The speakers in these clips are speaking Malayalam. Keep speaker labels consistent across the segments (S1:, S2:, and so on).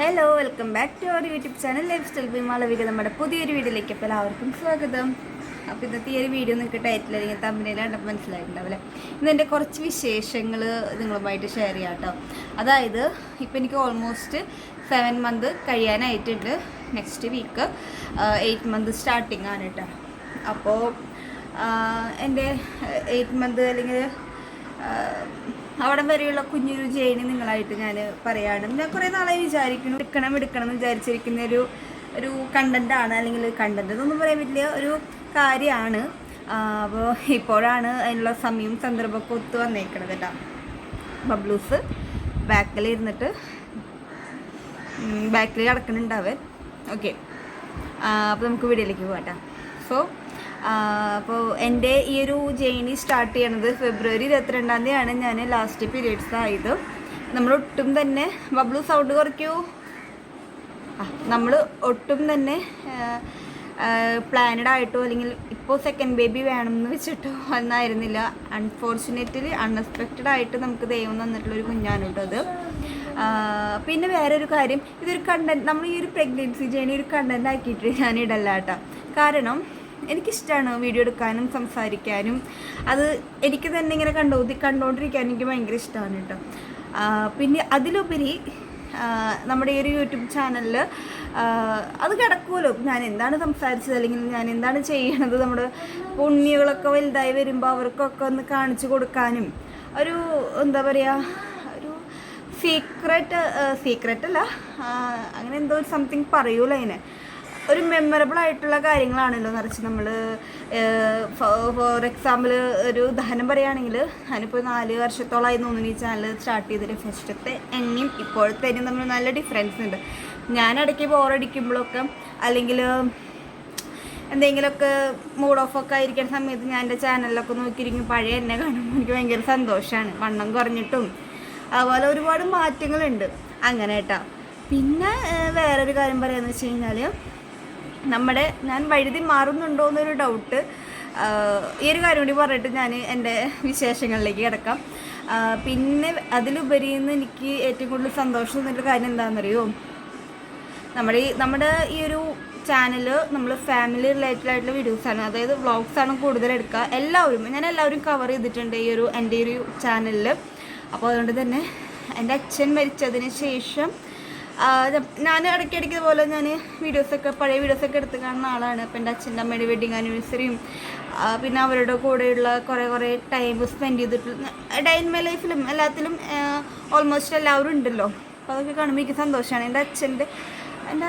S1: Hello welcome back to our YouTube channel life style by Malavika നമ്മുടെ പുതിയൊരു വീഡിയോയിലേക്ക് അപ്പോൾ എല്ലാവർക്കും സ്വാഗതം. അപ്പോൾ ഇന്നത്തെ ഈ ഒരു വീഡിയോ നിങ്ങൾക്ക് ടൈറ്റിൽ അല്ലെങ്കിൽ തമ്മിൽ കണ്ടപ്പോൾ മനസ്സിലായിട്ടുണ്ടാവില്ലേ ഇന്ന് എന്റെ കുറച്ച് വിശേഷങ്ങൾ നിങ്ങളുമായിട്ട് ഷെയർ ചെയ്യാം കേട്ടോ. അതായത് ഇപ്പോൾ എനിക്ക് almost seven month കഴിയാനായിട്ടുണ്ട്. Next week eight month starting ആണ് കേട്ടോ. അപ്പോൾ എന്റെ എയ്റ്റ് മന്ത് അല്ലെങ്കിൽ അവിടെ വരെയുള്ള കുഞ്ഞൊരു ജേണി നിങ്ങളായിട്ട് ഞാൻ പറയാണ്. ഞാൻ കുറേ നാളായി വിചാരിക്കുന്നു. എടുക്കണം എടുക്കണം എന്ന് വിചാരിച്ചിരിക്കുന്ന ഒരു ഒരു കണ്ടന്റാണ് അല്ലെങ്കിൽ കണ്ടന്റ് എന്നൊന്നും പറയാൻ പറ്റില്ല. ഒരു കാര്യമാണ്. അപ്പോൾ ഇപ്പോഴാണ് അതിനുള്ള സമയവും സന്ദർഭമൊക്കെ ഒത്തു വന്നേക്കണത് കേട്ടോ. ബബ്ലൂസ് ബാക്കിൽ ഇരുന്നിട്ട് ബാക്കിൽ കിടക്കുന്നുണ്ടാവേ ഓക്കെ അപ്പോൾ നമുക്ക് വീഡിയോയിലേക്ക് പോകാം സോ അപ്പോൾ എന്റെ ഈ ഒരു ജേണി സ്റ്റാർട്ട് ചെയ്യണത് ഫെബ്രുവരി ഇരുപത്തിരണ്ടാം തീയതിയാണ്. ഞാൻ ലാസ്റ്റ് പീരീഡ്സ് ആയത് നമ്മൾ ഒട്ടും തന്നെ ബബ്ലു സൗണ്ട് കുറയ്ക്കൂ. നമ്മൾ ഒട്ടും തന്നെ പ്ലാനഡ് ആയിട്ടോ അല്ലെങ്കിൽ ഇപ്പോൾ സെക്കൻഡ് ബേബി വേണമെന്ന് വെച്ചിട്ടോ എന്നായിരുന്നില്ല അൺഫോർച്ചുനേറ്റ്ലി അൺഎക്സ്പെക്റ്റഡ് ആയിട്ട് നമുക്ക് ദൈവം തന്നിട്ടുള്ളൊരു അത്. പിന്നെ വേറൊരു കാര്യം ഇതൊരു കണ്ടന്റ് നമ്മൾ ഈ ഒരു പ്രഗ്നൻസി ജേണി ഒരു കണ്ടന്റ് ആക്കിയിട്ട് ഞാൻ ഇടല്ല കാരണം എനിക്കിഷ്ടമാണ് വീഡിയോ എടുക്കാനും സംസാരിക്കാനും. അത് എനിക്ക് തന്നെ ഇങ്ങനെ കണ്ടോ കണ്ടുകൊണ്ടിരിക്കാൻ എനിക്ക് ഭയങ്കര ഇഷ്ടമാണ് കേട്ടോ. പിന്നെ അതിലുപരി നമ്മുടെ ഈ ഒരു യൂട്യൂബ് ചാനലിൽ അത് കിടക്കുമല്ലോ. ഞാൻ എന്താണ് സംസാരിച്ചത്? അല്ലെങ്കിൽ ഞാൻ എന്താണ് ചെയ്യണത്? നമ്മുടെ പുണ്യകളൊക്കെ വലുതായി വരുമ്പോൾ അവർക്കൊക്കെ ഒന്ന് കാണിച്ചു കൊടുക്കാനും. ഒരു എന്താ പറയുക ഒരു സീക്രട്ട് സീക്രറ്റ് അല്ല അങ്ങനെ എന്തോ ഒരു സംതിങ് പറയൂല അതിനെ. ഒരു മെമ്മറബിൾ ആയിട്ടുള്ള കാര്യങ്ങളാണല്ലോ നിറച്ച് നമ്മൾ ഫോർ എക്സാമ്പിൾ ഒരു ഉദാഹരണം പറയുകയാണെങ്കിൽ ഞാനിപ്പോൾ നാല് വർഷത്തോളമായി തോന്നുന്നു ഈ ചാനൽ സ്റ്റാർട്ട് ചെയ്തിട്ട് ഫസ്റ്റത്തെ എങ്ങും ഇപ്പോഴത്തെ എന്നെയും തമ്മിൽ നല്ല ഡിഫറൻസ് ഉണ്ട്. ഞാൻ ഇടയ്ക്ക് ബോറടിക്കുമ്പോഴൊക്കെ അല്ലെങ്കിൽ എന്തെങ്കിലുമൊക്കെ മൂഡ് ഓഫ് ഒക്കെ ആയിരിക്കുന്ന സമയത്ത് ഞാൻ എന്റെ ചാനലിലൊക്കെ നോക്കിയിരിക്കും. പഴയ എന്നെ കാണുമ്പോൾ എനിക്ക് ഭയങ്കര സന്തോഷമാണ്. വണ്ണം കുറഞ്ഞിട്ടും. അതുപോലെ ഒരുപാട് മാറ്റങ്ങളുണ്ട്. അങ്ങനെ കേട്ടോ. പിന്നെ വേറൊരു കാര്യം പറയുകയെന്ന് വെച്ച് കഴിഞ്ഞാൽ നമ്മുടെ ഞാൻ വഴുതി മാറുന്നുണ്ടോ എന്നൊരു ഡൗട്ട് ഈ ഒരു കാര്യം കൂടി പറഞ്ഞിട്ട് ഞാൻ എന്റെ വിശേഷങ്ങളിലേക്ക് കിടക്കാം. പിന്നെ അതിലുപരി നിന്ന് എനിക്ക് ഏറ്റവും കൂടുതൽ സന്തോഷം എന്നൊരു കാര്യം എന്താണെന്നറിയോ? നമ്മുടെ ഈ നമ്മുടെ ഈ ഒരു ചാനൽ നമ്മൾ ഫാമിലി റിലേറ്റഡ് ആയിട്ടുള്ള വീഡിയോസാണ് അതായത് വ്ളോഗ്സാണ് കൂടുതൽ എടുക്കുക. എല്ലാവരും ഞാൻ എല്ലാവരും കവർ ചെയ്തിട്ടുണ്ട് ഈ ഒരു എന്റെ ഒരു ചാനലിൽ അപ്പോൾ അതുകൊണ്ട് തന്നെ എന്റെ അച്ഛൻ മരിച്ചതിന് ശേഷം ഞാൻ ഇടയ്ക്കിടയ്ക്ക് പോലെ ഞാൻ വീഡിയോസൊക്കെ പഴയ വീഡിയോസൊക്കെ എടുത്ത് കാണുന്ന ആളാണ്. അപ്പം എന്റെ അച്ഛന്റെ അമ്മയുടെ വെഡിങ് ആനിവേഴ്സറിയും പിന്നെ അവരുടെ കൂടെയുള്ള കുറേ കുറേ ടൈം സ്പെൻഡ് ചെയ്തിട്ടുള്ള ഡേ മൈ ലൈഫിലും എല്ലാത്തിലും ഓൾമോസ്റ്റ് എല്ലാവരും ഉണ്ടല്ലോ. അപ്പോൾ അതൊക്കെ കാണുമ്പോൾ എനിക്ക് സന്തോഷമാണ് എന്റെ അച്ഛന്റെ എന്റെ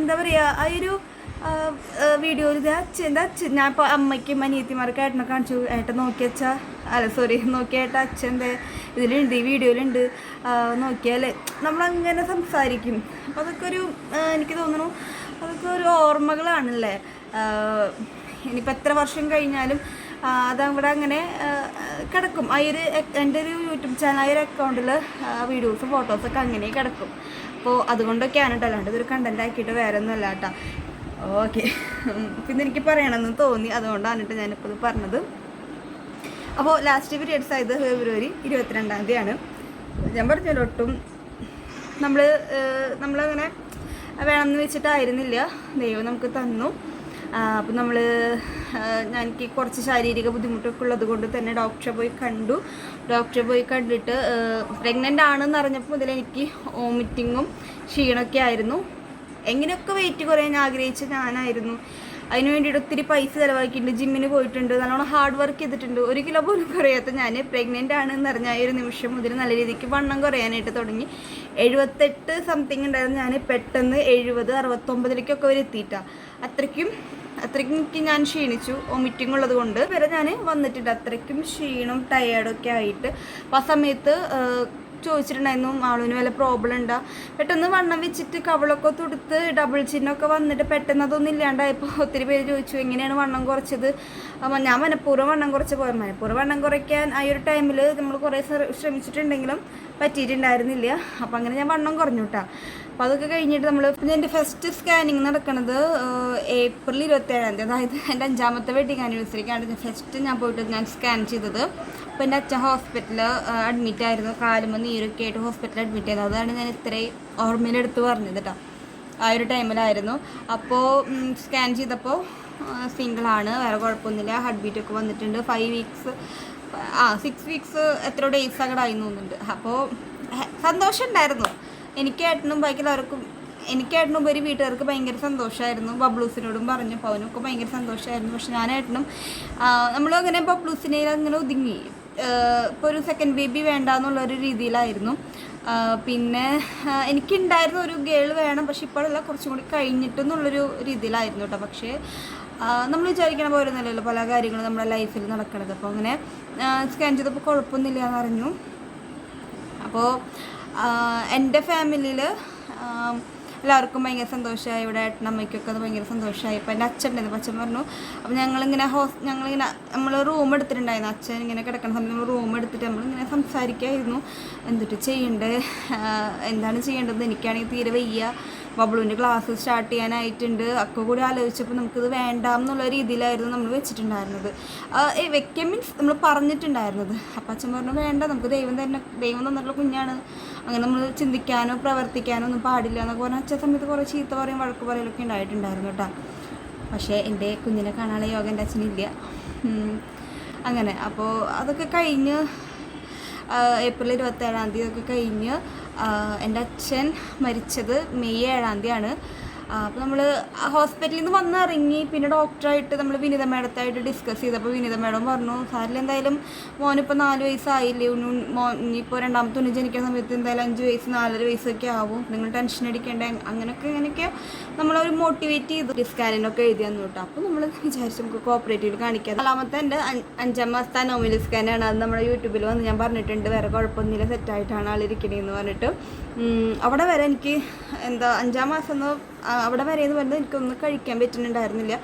S1: എന്താ പറയുക ആ ഒരു വീഡിയോയിൽ ഇത് അച്ഛൻ ഞാൻ ഇപ്പോൾ അമ്മയ്ക്കും അനിയത്തിമാർക്ക് ഏട്ടനെ കാണിച്ചു. ഏട്ടൻ നോക്കി വെച്ചാൽ അല്ല സോറി നോക്കിയേട്ട അച്ഛന്റെ ഇതിലുണ്ട് ഈ വീഡിയോയിലുണ്ട് നോക്കിയാൽ നമ്മളങ്ങനെ സംസാരിക്കും. അപ്പോൾ അതൊക്കെ ഒരു എനിക്ക് തോന്നുന്നു അതൊക്കെ ഒരു ഓർമ്മകളാണല്ലേ? ഇനിയിപ്പോൾ എത്ര വർഷം കഴിഞ്ഞാലും അതവിടെ അങ്ങനെ കിടക്കും. ആ ഒരു എന്റെ ഒരു യൂട്യൂബ് ചാനൽ ആ ഒരു അക്കൗണ്ടിൽ വീഡിയോസും ഫോട്ടോസൊക്കെ അങ്ങനെ കിടക്കും. അപ്പോൾ അതുകൊണ്ടൊക്കെയാണ് കേട്ടോ അല്ലാണ്ട് ഇതൊരു കണ്ടന്റ് ആക്കിയിട്ട് വേറെ ഒന്നുമല്ല കേട്ടോ ഓക്കെ. പിന്നെ എനിക്ക് പറയണമെന്ന് തോന്നി. അതുകൊണ്ടാണ് കേട്ടോ ഞാനിപ്പോൾ പറഞ്ഞത്. അപ്പോൾ ലാസ്റ്റ് പീരിയഡ്സ് ആയത് ഫെബ്രുവരി ഇരുപത്തിരണ്ടാം തീയതിയാണ്. ഞാൻ പറഞ്ഞല്ലോ ഒട്ടും നമ്മൾ നമ്മളങ്ങനെ വേണമെന്ന് വെച്ചിട്ടായിരുന്നില്ല. ദൈവം നമുക്ക് തന്നു. അപ്പം നമ്മൾ ഞാൻ എനിക്ക് കുറച്ച് ശാരീരിക ബുദ്ധിമുട്ടൊക്കെ ഉള്ളത് കൊണ്ട് തന്നെ ഡോക്ടറെ പോയി കണ്ടു. ഡോക്ടറെ പോയി കണ്ടിട്ട് പ്രഗ്നന്റ് ആണെന്ന് അറിഞ്ഞപ്പോൾ മുതൽ എനിക്ക് വോമിറ്റിങ്ങും ക്ഷീണമൊക്കെ ആയിരുന്നു. എങ്ങനെയൊക്കെ വെയിറ്റ് കുറയാൻ ആഗ്രഹിച്ച ഞാനായിരുന്നു. അതിന് വേണ്ടിയിട്ട് ഒത്തിരി പൈസ ചിലവാക്കിയിട്ടുണ്ട് ജിമ്മിന് പോയിട്ടുണ്ട് നല്ലോണം ഹാർഡ് വർക്ക് ചെയ്തിട്ടുണ്ട്. ഒരു കിലോ പോലും കുറയാത്ത ഞാൻ പ്രഗ്നന്റ് ആണ് ആ ഒരു നിമിഷം മുതൽ നല്ല രീതിക്ക് വണ്ണം കുറയാനായിട്ട് തുടങ്ങി. എഴുപത്തെട്ട് സംതിങ് ഉണ്ടായിരുന്നു ഞാൻ പെട്ടെന്ന് എഴുപത് അറുപത്തൊമ്പതിലേക്കൊക്കെ വരെ എത്തിയിട്ടാണ് അത്രയ്ക്കും അത്രയ്ക്കും ഞാൻ ക്ഷീണിച്ചു വൊമിറ്റിംഗ് ഉള്ളത് കൊണ്ട്. വരെ ഞാൻ വന്നിട്ടുണ്ട് അത്രയ്ക്കും ക്ഷീണം ടയേർഡൊക്കെ ആയിട്ട്. അപ്പോൾ ആ സമയത്ത് ചോദിച്ചിട്ടുണ്ടായിരുന്നു ആളിന് വല്ല പ്രോബ്ലം ഉണ്ടാ? പെട്ടെന്ന് വണ്ണം വെച്ചിട്ട് കവളൊക്കെ തൊടുത്ത് ഡബിൾ ചിന്നൊക്കെ വന്നിട്ട് പെട്ടെന്ന് അതൊന്നും ഇല്ലാണ്ടായപ്പോൾ ഒത്തിരി പേര് ചോദിച്ചു എങ്ങനെയാണ് വണ്ണം കുറച്ചത്? അപ്പം ഞാൻ മനഃപൂർവം വണ്ണം കുറച്ച് പോയത് മനഃപൂർവം വണ്ണം കുറയ്ക്കാൻ ആ ഒരു ടൈമിൽ നമ്മൾ കുറേ ശ്ര- ശ്രമിച്ചിട്ടുണ്ടെങ്കിലും പറ്റിയിട്ടുണ്ടായിരുന്നില്ല. അപ്പം അങ്ങനെ ഞാൻ വണ്ണം കുറഞ്ഞു കേട്ടോ അപ്പോൾ അതൊക്കെ കഴിഞ്ഞിട്ട് നമ്മൾ എന്റെ ഫസ്റ്റ് സ്കാനിങ് നടക്കുന്നത് ഏപ്രിൽ ഇരുപത്തേഴാം തീയതി. അതായത് എന്റെ അഞ്ചാമത്തെ വെഡിങ് ആനിവേഴ്സറിക്കാണ് ഫസ്റ്റ് ഞാൻ പോയിട്ട് ഞാൻ സ്കാൻ ചെയ്തത്. അപ്പോൾ എന്റെ അച്ഛൻ ഹോസ്പിറ്റലിൽ അഡ്മിറ്റ് ആയിരുന്നു. കാലുമ്പോൾ നീരൊക്കെ ആയിട്ട് ഹോസ്പിറ്റലിൽ അഡ്മിറ്റ് ചെയ്തത്. അതാണ് ഞാൻ ഇത്രയും ഓർമ്മയിലെടുത്ത് പറഞ്ഞത് കേട്ടോ ആ ഒരു ടൈമിലായിരുന്നു അപ്പോൾ സ്കാൻ ചെയ്തപ്പോൾ സിംഗിളാണ് വേറെ കുഴപ്പമൊന്നുമില്ല. ഹാർട്ട് ബീറ്റ് ഒക്കെ വന്നിട്ടുണ്ട്. ഫൈവ് വീക്സ് ആ സിക്സ് വീക്സ് എത്ര ഡേയ്സ് അങ്ങോട്ടായി തോന്നുന്നുണ്ട്. അപ്പോൾ സന്തോഷം ഉണ്ടായിരുന്നു എനിക്കേട്ടനും ബാക്കിയുള്ളവർക്കും എനിക്കേട്ടനും ഉപരി വീട്ടുകാർക്ക് ഭയങ്കര സന്തോഷമായിരുന്നു. ബബ്ലൂസിനോടും പറഞ്ഞപ്പോൾ അവനൊക്കെ ഭയങ്കര സന്തോഷമായിരുന്നു. പക്ഷെ ഞാൻ ഏട്ടനും നമ്മളങ്ങനെ ബബ്ലൂസിനെ അങ്ങനെ ഒതുങ്ങി. ഇപ്പോൾ ഒരു സെക്കൻഡ് ബേബി വേണ്ട എന്നുള്ളൊരു രീതിയിലായിരുന്നു. പിന്നെ എനിക്കുണ്ടായിരുന്ന ഒരു ഗേൾ വേണം പക്ഷെ ഇപ്പോഴല്ല കുറച്ചും കൂടി കഴിഞ്ഞിട്ടെന്നുള്ളൊരു രീതിയിലായിരുന്നു കേട്ടോ. പക്ഷേ നമ്മൾ വിചാരിക്കണ പോലെ ഒന്നുമല്ലല്ലോ പല കാര്യങ്ങളും നമ്മുടെ ലൈഫിൽ നടക്കണത്. അപ്പോൾ അങ്ങനെ സ്കാൻ ചെയ്തപ്പോൾ കുഴപ്പമൊന്നുമില്ല എന്ന് അറിഞ്ഞു. അപ്പോൾ എന്റെ ഫാമിലിയിൽ എല്ലാവർക്കും ഭയങ്കര സന്തോഷമായി. ഇവിടെ ഏട്ടനമ്മയ്ക്കൊക്കെ അത് ഭയങ്കര സന്തോഷമായി. അപ്പോൾ എന്റെ അപ്പോൾ അച്ഛൻ പറഞ്ഞു അപ്പോൾ ഞങ്ങളിങ്ങനെ ഹോസ് ഞങ്ങളിങ്ങനെ നമ്മൾ റൂം എടുത്തിട്ടുണ്ടായിരുന്നു. അച്ഛൻ ഇങ്ങനെ കിടക്കുന്ന സമയത്ത് നമ്മൾ റൂം എടുത്തിട്ട് നമ്മളിങ്ങനെ സംസാരിക്കായിരുന്നു. എന്തിട്ട് ചെയ്യേണ്ടത് എന്താണ് ചെയ്യേണ്ടത് എനിക്കാണെങ്കിൽ തീരെ വയ്യ. ബബ്ലുവിന്റെ ക്ലാസ് സ്റ്റാർട്ട് ചെയ്യാനായിട്ടുണ്ട്. ഒക്കെ കൂടി ആലോചിച്ചപ്പോൾ നമുക്കിത് വേണ്ട എന്നുള്ള രീതിയിലായിരുന്നു നമ്മൾ വെച്ചിട്ടുണ്ടായിരുന്നത്. വെക്കാൻ മീൻസ് നമ്മൾ പറഞ്ഞിട്ടുണ്ടായിരുന്നത്. അപ്പം അച്ഛൻ പറഞ്ഞു വേണ്ട നമുക്ക് ദൈവം തന്നെ ദൈവം തന്നിട്ടുള്ള കുഞ്ഞാണ്. അങ്ങനെ നമ്മൾ ചിന്തിക്കാനോ പ്രവർത്തിക്കാനോ ഒന്നും പാടില്ല എന്നൊക്കെ പറഞ്ഞാൽ അച്ഛൻ സമയത്ത് കുറേ ചീത്ത പറയും വഴക്ക് പറയലൊക്കെ ഉണ്ടായിട്ടുണ്ടായിരുന്നു കേട്ടോ. പക്ഷേ എന്റെ കുഞ്ഞിനെ കാണാനുള്ള യോഗ എന്റെ അച്ഛനില്ല. അങ്ങനെ. അപ്പോൾ അതൊക്കെ കഴിഞ്ഞ് ഏപ്രിൽ ഇരുപത്തേഴാം തീയതി ഒക്കെ കഴിഞ്ഞ് എന്റെ അച്ഛൻ മരിച്ചത് മെയ് ഏഴാം തീയതിയാണ്. അപ്പോൾ നമ്മൾ ഹോസ്പിറ്റലിൽ നിന്ന് വന്ന് ഇറങ്ങി പിന്നെ ഡോക്ടറായിട്ട് നമ്മൾ വിനിത മേഡത്തായിട്ട് ഡിസ്കസ് ചെയ്തപ്പോൾ വിനിത മേഡം പറഞ്ഞു സാറിൽ എന്തായാലും മോനിപ്പോൾ നാല് വയസ്സായില്ലേ മോൻ ഇനിയിപ്പോൾ രണ്ടാമത്തെ ഉണ്ണി ജനിക്കുന്ന സമയത്ത് എന്തായാലും അഞ്ച് വയസ്സ് നാലര വയസ്സൊക്കെ ആവും. നിങ്ങൾ ടെൻഷൻ അടിക്കേണ്ട. അങ്ങനെയൊക്കെ അങ്ങനെയൊക്കെ നമ്മളൊരു മോട്ടിവേറ്റ് ചെയ്തു. സ്കാനിനൊക്കെ എഴുതി തന്നു കേട്ടോ അപ്പോൾ നമ്മൾ വിചാരിച്ചു നമുക്ക് കോപ്പറേറ്റീവിൽ കാണിക്കാം. നാലാമത്തെ എന്റെ അഞ്ച് മാസത്തെ നോമിൽ സ്കാനാണ് അത് നമ്മുടെ യൂട്യൂബിൽ വന്ന് ഞാൻ പറഞ്ഞിട്ടുണ്ട്. വേറെ കുഴപ്പമൊന്നുമില്ല സെറ്റായിട്ടാണ് ആളിരിക്കണേന്ന് പറഞ്ഞിട്ട്. അവിടെ വരെ എനിക്ക് എന്താ അഞ്ചാം മാസം എന്ന് അവിടെ വരെ എന്ന് പറഞ്ഞാൽ എനിക്കൊന്നും കഴിക്കാൻ പറ്റുന്നുണ്ടായിരുന്നില്ല.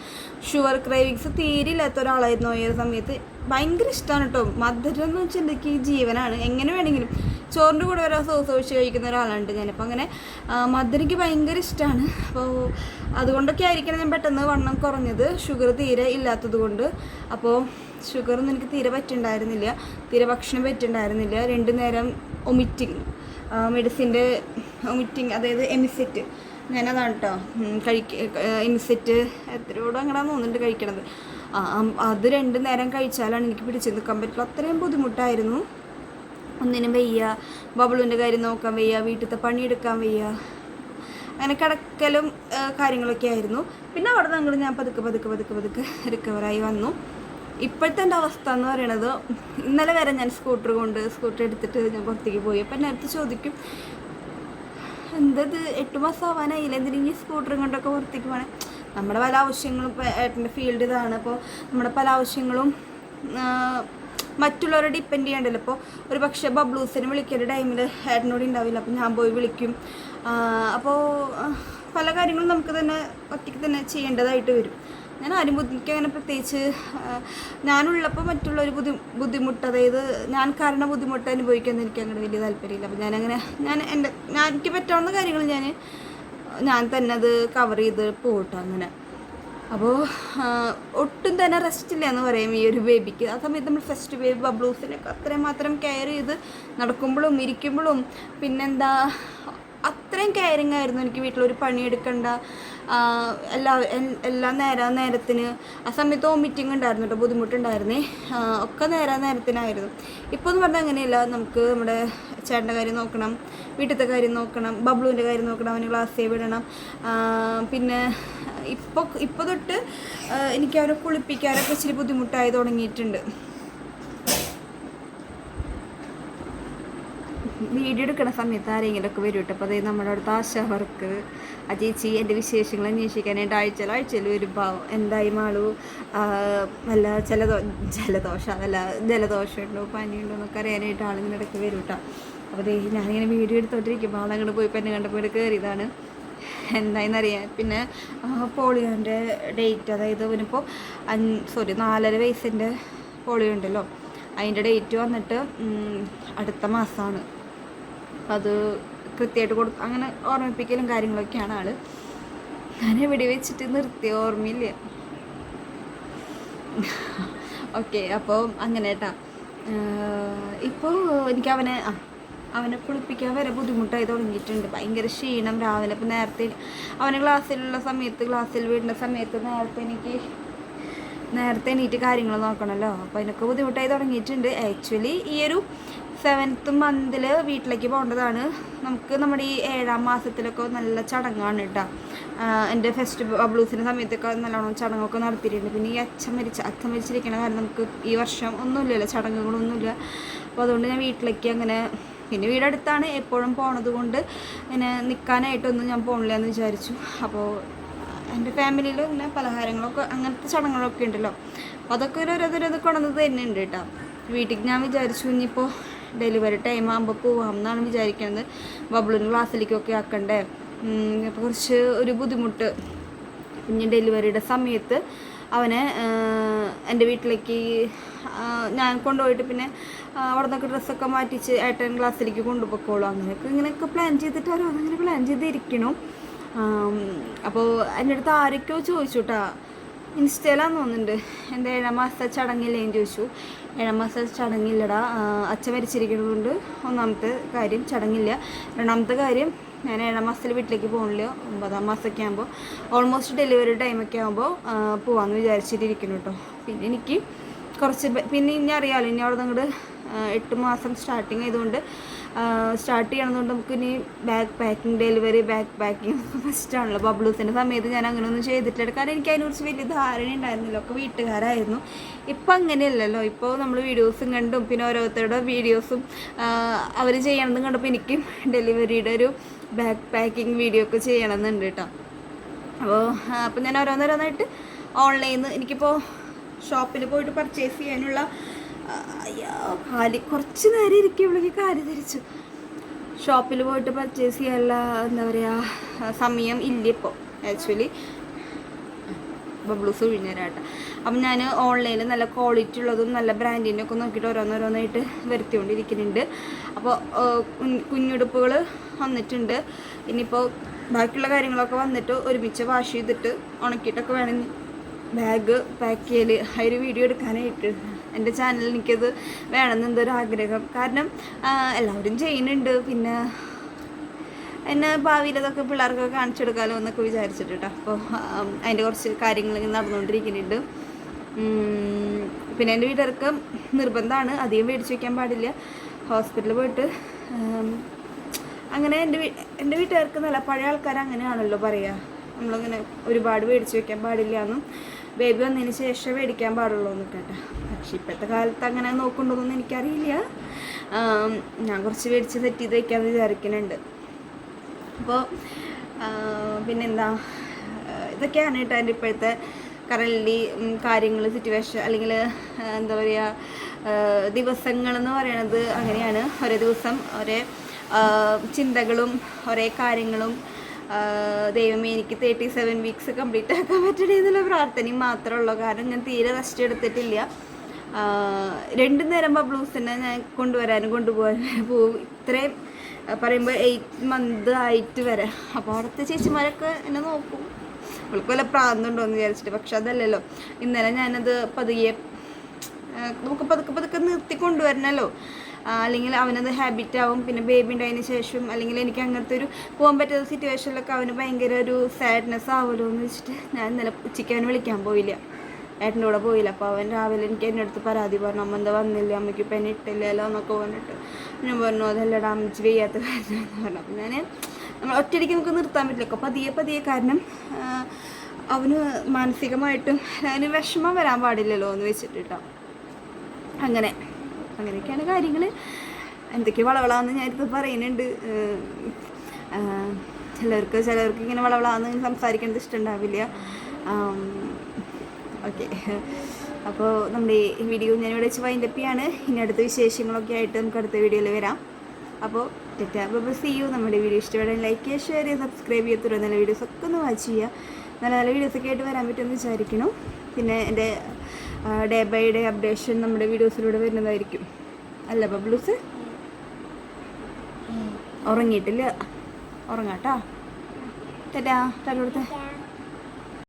S1: ഷുഗർ ക്രേവിങ്സ് തീരെ ഇല്ലാത്ത ഒരാളായിരുന്നു ഈ ഒരു സമയത്ത്. ഭയങ്കര ഇഷ്ടമാണ് കേട്ടോ മധുരം എന്ന് വെച്ചാൽ എനിക്ക് ജീവനാണ്. എങ്ങനെ വേണമെങ്കിലും. ചോറിന്റെ കൂടെ ഓരോ സോസ് ഒഴിച്ച് കഴിക്കുന്ന ഒരാളുണ്ട് ഞാനിപ്പോൾ അങ്ങനെ മധുരയ്ക്ക് ഭയങ്കര ഇഷ്ടമാണ് അപ്പോൾ അതുകൊണ്ടൊക്കെ ആയിരിക്കണം ഞാൻ പെട്ടെന്ന് വണ്ണം കുറഞ്ഞത്. ഷുഗർ തീരെ ഇല്ലാത്തത് കൊണ്ട്. അപ്പോൾ ഷുഗറൊന്നും എനിക്ക് തീരെ പറ്റുണ്ടായിരുന്നില്ല. തീരെ ഭക്ഷണം പറ്റുണ്ടായിരുന്നില്ല. രണ്ട് നേരം ഒമിറ്റിങ് മെഡിസിന്റെ ഒമിറ്റിങ് അതായത് എമിസെറ്റ് ഞാനതാണ് കേട്ടോ കഴിക്ക ഇൻസെറ്റ് എത്രയോടും അങ്ങനെ തോന്നുന്നുണ്ട് കഴിക്കണത്. അത് രണ്ട് നേരം കഴിച്ചാലാണ് എനിക്ക് പിടിച്ച് നിൽക്കാൻ പറ്റുള്ളൂ. അത്രയും ബുദ്ധിമുട്ടായിരുന്നു. ഒന്നിനും വയ്യ. ബബിളുവിന്റെ കാര്യം നോക്കാൻ വയ്യ. വീട്ടിലത്തെ പണിയെടുക്കാൻ വയ്യ. അങ്ങനെ കിടക്കലും കാര്യങ്ങളൊക്കെ ആയിരുന്നു. പിന്നെ അവിടെ നിന്ന് അങ്ങോട്ട് ഞാൻ പതുക്കെ പതുക്കെ പതുക്കെ പതുക്കെ റിക്കവറായി വന്നു. ഇപ്പോഴത്തെ എന്റെ അവസ്ഥ എന്ന് പറയണത് ഇന്നലെ വരെ ഞാൻ സ്കൂട്ടർ കൊണ്ട് സ്കൂട്ടർ എടുത്തിട്ട് ഞാൻ പുറത്തേക്ക് പോയി. അപ്പം നേരത്തെ ചോദിക്കും എന്തത് എട്ട് മാസം ആവാനായില്ല? എന്തിനും ഈ സ്കൂട്ടറും കൊണ്ടൊക്കെ പുറത്തേക്ക് പോകണേ നമ്മുടെ പല ആവശ്യങ്ങളും ഇപ്പോൾ ഏട്ടന്റെ ഫീൽഡ് ഇതാണ്. അപ്പോൾ നമ്മുടെ പല ആവശ്യങ്ങളും മറ്റുള്ളവരെ ഡിപ്പെൻഡ് ചെയ്യണ്ടല്ലോ? ഇപ്പോൾ ഒരു പക്ഷേ ബബ്ലൂസിനെ വിളിക്കേണ്ട ടൈമിൽ ഏട്ടനോട് ഉണ്ടാവില്ല അപ്പോൾ ഞാൻ പോയി വിളിക്കും. അപ്പോൾ പല കാര്യങ്ങളും നമുക്ക് തന്നെ ഒറ്റയ്ക്ക് തന്നെ ചെയ്യേണ്ടതായിട്ട് വരും. ഞാൻ ആരും ബുദ്ധിക്ക് പ്രത്യേകിച്ച് ഞാനുള്ളപ്പോൾ മറ്റുള്ളൊരു ബുദ്ധി ബുദ്ധിമുട്ട് അതായത് ഞാൻ കാരണം ബുദ്ധിമുട്ട് അനുഭവിക്കാൻ എനിക്ക് അങ്ങനെ വലിയ താല്പര്യമില്ല. അപ്പോൾ ഞാനങ്ങനെ ഞാൻ എന്റെ ഞാൻ എനിക്ക് പറ്റാവുന്ന കാര്യങ്ങൾ ഞാൻ ഞാൻ തന്നെ അത് കവർ ചെയ്ത് പോകട്ടെ അങ്ങനെ. അപ്പോൾ ഒട്ടും തന്നെ റെസ്റ്റ് ഇല്ല എന്ന് പറയും ഈ ഒരു ബേബിക്ക് ആ സമയത്ത് നമ്മൾ ഫസ്റ്റ് ബേബി ബബ്ലൂസിനൊക്കെ അത്രയും മാത്രം കെയർ ചെയ്ത് നടക്കുമ്പോഴും ഇരിക്കുമ്പോഴും പിന്നെന്താ അത്രയും കെയറിങ് ആയിരുന്നു എനിക്ക് വീട്ടിലൊരു പണിയെടുക്കണ്ട. എല്ലാ എല്ലാ നേരാ നേരത്തിന്. ആ സമയത്ത് വോമിറ്റിംഗ് ഉണ്ടായിരുന്നു കേട്ടോ ബുദ്ധിമുട്ടുണ്ടായിരുന്നേ. ഒക്കെ നേരാ നേരത്തിനായിരുന്നു. ഇപ്പോൾ എന്ന് പറഞ്ഞാൽ അങ്ങനെയല്ല. നമുക്ക് നമ്മുടെ ചേട്ടന്റെ കാര്യം നോക്കണം വീട്ടിലത്തെ കാര്യം നോക്കണം ബബ്ലുവിന്റെ കാര്യം നോക്കണം അവന് ക്ലാസ്സിൽ വിടണം. പിന്നെ ഇപ്പോൾ ഇപ്പോൾ തൊട്ട് എനിക്ക് അവരെ കുളിപ്പിക്കാനൊക്കെ ഇച്ചിരി ബുദ്ധിമുട്ടായി തുടങ്ങിയിട്ടുണ്ട്. വീഡിയോ എടുക്കുന്ന സമയത്ത് ആരെങ്കിലുമൊക്കെ വരും കേട്ടോ അപ്പോൾ അതായത് നമ്മുടെ അടുത്ത് ആശാവർക്ക് ആ ചേച്ചി എന്റെ വിശേഷങ്ങൾ അന്വേഷിക്കാനായിട്ട് ആഴ്ചയിൽ ആഴ്ചയിൽ വരും പാവം. എന്തായി മാളു? ആ, വല്ല ജലദോ ജലദോഷം അതല്ല ജലദോഷം ഉണ്ടോ? പനിയുണ്ടോ എന്നൊക്കെ അറിയാനായിട്ട് ആളിങ്ങനെ ഇടയ്ക്ക് വരും കേട്ടോ അപ്പോൾ ദേ ഞാനിങ്ങനെ വീഡിയോ എടുത്തോണ്ടിരിക്കുമ്പോൾ ആളങ്ങോട്ട് പോയി എന്നെ കണ്ടപ്പോൾ ഇവിടെ കയറിയതാണ് എന്തായെന്നറിയാം പിന്നെ പോളിയോന്റെ ഡേറ്റ് അതായത് ഇവനിപ്പോൾ സോറി നാലര വയസ്സിന്റെ പോളിയോ ഉണ്ടല്ലോ. അതിന്റെ ഡേറ്റ് വന്നിട്ട് അടുത്ത മാസമാണ് അത് കൃത്യമായിട്ട് കൊടു അങ്ങനെ ഓർമ്മിപ്പിക്കലും കാര്യങ്ങളൊക്കെയാണ് ആൾ. ഞാൻ എവിടെ വെച്ചിട്ട് നിർത്തിയ ഓർമ്മയില്ല. ഓക്കെ അപ്പോൾ അങ്ങനെ കേട്ടാ ഇപ്പോൾ എനിക്ക് അവനെ ആ അവനെ കുളിപ്പിക്കാൻ വരെ ബുദ്ധിമുട്ടായി തുടങ്ങിയിട്ടുണ്ട്. ഭയങ്കര ക്ഷീണം രാവിലെ. ഇപ്പം നേരത്തെ അവന് ക്ലാസ്സിലുള്ള സമയത്ത് ക്ലാസ്സിൽ വീടിന്റെ സമയത്ത് നേരത്തെ എനിക്ക് നേരത്തെ എണീറ്റ് കാര്യങ്ങൾ നോക്കണമല്ലോ അപ്പോൾ അതിനൊക്കെ ബുദ്ധിമുട്ടായി തുടങ്ങിയിട്ടുണ്ട്. ആക്ച്വലി ഈയൊരു സെവൻത്ത് മന്തിൽ വീട്ടിലേക്ക് പോകേണ്ടതാണ്. നമുക്ക് നമ്മുടെ ഈ ഏഴാം മാസത്തിലൊക്കെ നല്ല ചടങ്ങാണ് കേട്ടോ. എന്റെ ഫെസ്റ്റിവൽ ബ്ലൂസിന്റെ സമയത്തൊക്കെ നല്ലോണം ചടങ്ങൊക്കെ നടത്തിയിട്ടുണ്ട്. പിന്നെ ഈ അച്ഛൻ മരിച്ച അച്ഛൻ മരിച്ചിരിക്കണ കാരണം നമുക്ക് ഈ വർഷം ഒന്നുമില്ലല്ലോ ചടങ്ങുകളൊന്നുമില്ല അപ്പോൾ അതുകൊണ്ട് ഞാൻ വീട്ടിലേക്ക് അങ്ങനെ പിന്നെ വീടടുത്താണ് എപ്പോഴും പോണത് കൊണ്ട് ഇങ്ങനെ നിൽക്കാനായിട്ടൊന്നും ഞാൻ പോണില്ല എന്ന് വിചാരിച്ചു. അപ്പോൾ എന്റെ ഫാമിലിയിൽ ഇങ്ങനെ പലഹാരങ്ങളൊക്കെ അങ്ങനത്തെ ചടങ്ങുകളൊക്കെ ഉണ്ടല്ലോ. അപ്പോൾ അതൊക്കെ ഒരു ഓരോരോ കൊണ്ടുവന്നത് തന്നെ ഉണ്ട് കേട്ടോ. വീട്ടിൽ ഞാൻ വിചാരിച്ചു ഇനിയിപ്പോൾ ഡെലിവറി ടൈം ആകുമ്പോൾ പോവാം എന്നാണ് വിചാരിക്കുന്നത് ബബ്ലുവിന് ക്ലാസ്സിലേക്കൊക്കെ ആക്കണ്ടേ? കുറച്ച് ഒരു ബുദ്ധിമുട്ട്. കുഞ്ഞ് ഡെലിവറിയുടെ സമയത്ത് അവനെ എന്റെ വീട്ടിലേക്ക് ഞാൻ കൊണ്ടുപോയിട്ട് പിന്നെ അവിടെ നിന്നൊക്കെ ഡ്രസ്സൊക്കെ മാറ്റിച്ച് ഏട്ടൻ ക്ലാസ്സിലേക്ക് കൊണ്ടുപോയിക്കോളൂ. അങ്ങനെയൊക്കെ ഇങ്ങനെയൊക്കെ പ്ലാൻ ചെയ്തിട്ട് ഓരോന്നിങ്ങനെ പ്ലാൻ ചെയ്തിരിക്കണം. അപ്പോൾ എന്റെ അടുത്ത് ആരൊക്കെയോ ചോദിച്ചു കേട്ടാ ഇൻസ്റ്റയിലാന്ന് തോന്നുന്നുണ്ട്. എന്റെ ഏഴാം മാസത്തെ ചടങ്ങില്ലേന്ന് ചോദിച്ചു. ഏഴാം മാസത്തെ ചടങ്ങില്ലടാ. അച്ഛൻ മരിച്ചിരിക്കുന്നതുകൊണ്ട് ഒന്നാമത്തെ കാര്യം ചടങ്ങില്ല. രണ്ടാമത്തെ കാര്യം ഞാൻ ഏഴാം മാസത്തിൽ വീട്ടിലേക്ക് പോകണില്ല ഒമ്പതാം മാസമൊക്കെ ആകുമ്പോൾ ഓൾമോസ്റ്റ് ഡെലിവറി ടൈമൊക്കെ ആകുമ്പോൾ പോകാമെന്ന് വിചാരിച്ചിട്ടിരിക്കുന്നു കേട്ടോ പിന്നെ എനിക്ക് കുറച്ച് പിന്നെ ഇനി അറിയാമല്ലോ ഇനി അവിടെ നിങ്ങൾ എട്ട് മാസം സ്റ്റാർട്ടിങ് ആയതുകൊണ്ട് സ്റ്റാർട്ട് ചെയ്യണമെന്നുണ്ട് നമുക്ക് ഇനി back packing delivery back packing first ആണല്ലോ. ബബ്ലൂസിന്റെ സമയത്ത് ഞാൻ അങ്ങനെ ഒന്നും ചെയ്തിട്ടില്ല. കാരണം എനിക്ക് അതിനെക്കുറിച്ച് വലിയ ധാരണ ഉണ്ടായിരുന്നില്ല. ഒക്കെ വീട്ടുകാരായിരുന്നു. ഇപ്പം അങ്ങനെയല്ലല്ലോ. ഇപ്പോൾ നമ്മൾ വീഡിയോസും കണ്ടും പിന്നെ ഓരോരുത്തരുടെ വീഡിയോസും അവർ ചെയ്യണമെന്നും കണ്ടപ്പോൾ എനിക്കും ഡെലിവറിയുടെ ഒരു ബാക്ക് പാക്കിംഗ് വീഡിയോ ഒക്കെ ചെയ്യണമെന്നുണ്ട് കേട്ടോ അപ്പോൾ അപ്പോൾ ഞാൻ ഓരോന്നോരോന്നായിട്ട് ഓൺലൈനിൽ എനിക്കിപ്പോൾ ഷോപ്പിൽ പോയിട്ട് പർച്ചേസ് ചെയ്യാനുള്ള കാൽ കുറച്ച് നേരം ഇരിക്കുമ്പോഴേക്ക് കാലി തിരിച്ചു. ഷോപ്പിൽ പോയിട്ട് പർച്ചേസ് ചെയ്യാനുള്ള എന്താ പറയുക സമയം ഇല്ല ഇപ്പോൾ ആക്ച്വലി ബബ്ലൂസ് ഒഴിഞ്ഞുതരാട്ടെ അപ്പം ഞാൻ ഓൺലൈനിൽ നല്ല ക്വാളിറ്റി ഉള്ളതും നല്ല ബ്രാൻഡിന്റെ ഒക്കെ നോക്കിയിട്ട് ഓരോന്നോരോന്നായിട്ട് വരുത്തിക്കൊണ്ടിരിക്കുന്നുണ്ട്. അപ്പോൾ കുഞ്ഞുടുപ്പുകൾ വന്നിട്ടുണ്ട്. ഇനിയിപ്പോൾ ബാക്കിയുള്ള കാര്യങ്ങളൊക്കെ വന്നിട്ട് ഒരുമിച്ച് വാഷ് ചെയ്തിട്ട് ഉണക്കിയിട്ടൊക്കെ വേണം. ബാഗ് പാക്ക് ചെയ്യൽ അതിൽ വീഡിയോ എടുക്കാനായിട്ട്. എന്റെ ചാനലിൽ എനിക്കത് വേണമെന്ന് എന്തൊരു ആഗ്രഹം. കാരണം എല്ലാവരും ചെയ്യുന്നുണ്ട്. പിന്നെ എന്നെ ഭാവിയിൽ അതൊക്കെ പിള്ളേർക്കൊക്കെ കാണിച്ചു കൊടുക്കാമല്ലോ എന്നൊക്കെ വിചാരിച്ചിട്ട് കേട്ടോ അപ്പോൾ അതിന്റെ കുറച്ച് കാര്യങ്ങൾ ഇങ്ങനെ നടന്നുകൊണ്ടിരിക്കുന്നുണ്ട്. പിന്നെ എന്റെ വീട്ടുകാർക്ക് നിർബന്ധമാണ്. അധികം മേടിച്ച് വയ്ക്കാൻ പാടില്ല. ഹോസ്പിറ്റലിൽ പോയിട്ട് അങ്ങനെ എന്റെ എന്റെ വീട്ടുകാർക്ക് നല്ല പഴയ ആൾക്കാർ അങ്ങനെയാണല്ലോ പറയുക നമ്മളിങ്ങനെ ഒരുപാട് മേടിച്ച് വയ്ക്കാൻ പാടില്ല എന്നും. ബേബി വന്നതിന് ശേഷം മേടിക്കാൻ പാടുള്ളൂ എന്ന് കേട്ടോ പക്ഷെ ഇപ്പോഴത്തെ കാലത്ത് അങ്ങനെ നോക്കുന്നുണ്ടോയെന്നൊന്നും എനിക്കറിയില്ല. ഞാൻ കുറച്ച് മേടിച്ച് സെറ്റ് ചെയ്ത് വിചാരിക്കുന്നുണ്ട്. അപ്പോൾ പിന്നെന്താ? ഇതൊക്കെയാണ് കേട്ടോ എന്റെ ഇപ്പോഴത്തെ കറലി കാര്യങ്ങൾ സിറ്റുവേഷൻ അല്ലെങ്കിൽ എന്താ പറയുക ദിവസങ്ങൾ എന്ന് പറയണത് അങ്ങനെയാണ്. ഒരേ ദിവസം ഒരേ ചിന്തകളും ഒരേ കാര്യങ്ങളും ദൈവമേ എനിക്ക് തേർട്ടി സെവൻ വീക്സ് കംപ്ലീറ്റ് ആക്കാൻ പറ്റണേ എന്നുള്ള പ്രാർത്ഥനയും മാത്രമേ ഉള്ളൂ കാരണം ഞാൻ തീരെ റെസ്റ്റ് എടുത്തിട്ടില്ല. രണ്ടു നേരം ബബ്ലൂസിനെ ഞാൻ കൊണ്ടുവരാനും കൊണ്ടുപോകാനും പോവും. ഇത്രയും പറയുമ്പോൾ എയ്റ്റ് മന്ത് ആയിട്ട് വരെ. അപ്പോൾ അവിടുത്തെ ചേച്ചിമാരൊക്കെ എന്നെ നോക്കും. അവൾക്ക് വല്ല പ്രാന്തുണ്ടോ എന്ന് വിചാരിച്ചിട്ട്. പക്ഷെ അതല്ലല്ലോ. ഇന്നലെ ഞാനത് പതിയെ ആ, നമുക്ക് പതുക്കെ പതുക്കെ നിർത്തി കൊണ്ടുവരണമല്ലോ ആ, അല്ലെങ്കിൽ അവനത് ഹാബിറ്റ് ആവും. പിന്നെ ബേബി ഉണ്ടായതിന് ശേഷം അല്ലെങ്കിൽ എനിക്ക് അങ്ങനത്തെ ഒരു പോകാൻ പറ്റാത്ത സിറ്റുവേഷനിലൊക്കെ അവന് ഭയങ്കര ഒരു സാഡ്നെസ് ആവുമല്ലോ എന്ന് വെച്ചിട്ട് ഞാൻ ഇന്നലെ ഉച്ചയ്ക്ക് അവന് വിളിക്കാൻ പോയില്ല. ഏട്ടന്റെ കൂടെ പോയില്ല. അപ്പോൾ അവൻ രാവിലെ എനിക്ക് എന്റെ അടുത്ത് പരാതി പറഞ്ഞു. അമ്മ എന്താ വന്നില്ല? അമ്മയ്ക്ക് ഇപ്പം ഇട്ടില്ലല്ലോ എന്നൊക്കെ പറഞ്ഞിട്ട് ഞാൻ പറഞ്ഞു അതല്ലടാ അമ്മച്ച് ചെയ്യാത്ത എന്ന് പറഞ്ഞു. അപ്പം ഞാൻ നമ്മൾ ഒറ്റയടിക്ക് നമുക്ക് നിർത്താൻ പറ്റില്ല. അപ്പോൾ പതിയെ പതിയെ കാരണം അവന് മാനസികമായിട്ടും അതിന് വിഷമം വരാൻ പാടില്ലല്ലോ എന്ന് വെച്ചിട്ട് കേട്ടോ അങ്ങനെ. അങ്ങനെയൊക്കെയാണ് കാര്യങ്ങൾ എന്തൊക്കെ വളവളാന്ന് ഞാനിപ്പോൾ പറയുന്നുണ്ട്. ചിലർക്ക് ചിലർക്ക് ഇങ്ങനെ വളവളാന്ന് സംസാരിക്കേണ്ടത് ഇഷ്ടമുണ്ടാവില്ല. ഓക്കെ. അപ്പോൾ നമ്മുടെ ഈ വീഡിയോ ഞാൻ ഇവിടെ വെച്ച് വൈൻഡ് അപ്പിയാണ് ഇനി അടുത്ത വിശേഷങ്ങളൊക്കെ ആയിട്ട് നമുക്ക് അടുത്ത വീഡിയോയിൽ വരാം. അപ്പോൾ തെറ്റാ ബബിൾ സി യു നമ്മുടെ വീഡിയോ ഇഷ്ടപ്പെടാൻ ലൈക്ക് ചെയ്യുക ഷെയർ ചെയ്യുക സബ്സ്ക്രൈബ് ചെയ്യുക. തുടങ്ങിയ നല്ല വീഡിയോസ് ഒക്കെ ഒന്ന് വാച്ച് ചെയ്യുക. നല്ല നല്ല വീഡിയോസൊക്കെ ആയിട്ട് വരാൻ പറ്റുമെന്ന് വിചാരിക്കണം പിന്നെ എന്റെ ഡേ ബൈ ഡേ അപ്ഡേഷൻ നമ്മുടെ വീഡിയോസിലൂടെ വരുന്നതായിരിക്കും. അല്ല ബബ്ലൂസ്? ഉറങ്ങിയിട്ടില്ല. ഉറങ്ങാട്ടോ. തരാ
S2: ടാറ്റാ.